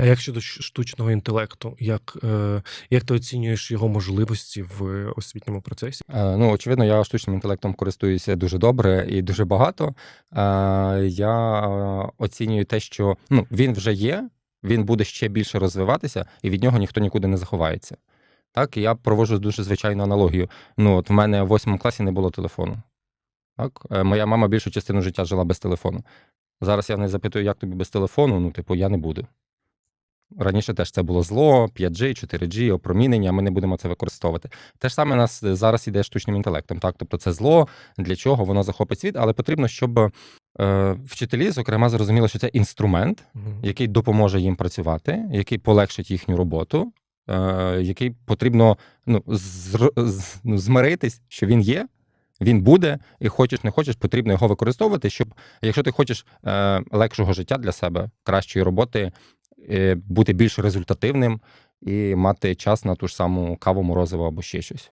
А як щодо штучного інтелекту, як, е, як ти оцінюєш його можливості в освітньому процесі? Е, Ну, очевидно, я штучним інтелектом користуюся дуже добре і дуже багато. Е, Я оцінюю те, що ну, він вже є, він буде ще більше розвиватися, і від нього ніхто нікуди не заховається. Так, я проводжу дуже звичайну аналогію. Ну, от в мене в восьмому класі не було телефону. Так? Е, Моя мама більшу частину життя жила без телефону. Зараз я не запитую, як тобі без телефону, ну, типу, я не буду. Раніше теж це було зло, 5G, 4G, опромінення, ми не будемо це використовувати. Те ж саме нас зараз іде штучним інтелектом. Так? Тобто це зло, для чого воно захопить світ, але потрібно, щоб е, вчителі, зокрема, зрозуміли, що це інструмент, який допоможе їм працювати, який полегшить їхню роботу, е, який потрібно ну, зр- з- ну, змиритись, що він є. Він буде, і хочеш, не хочеш, потрібно його використовувати, щоб якщо ти хочеш е, легшого життя для себе, кращої роботи, е, бути більш результативним і мати час на ту ж саму каву, морозиво або ще щось.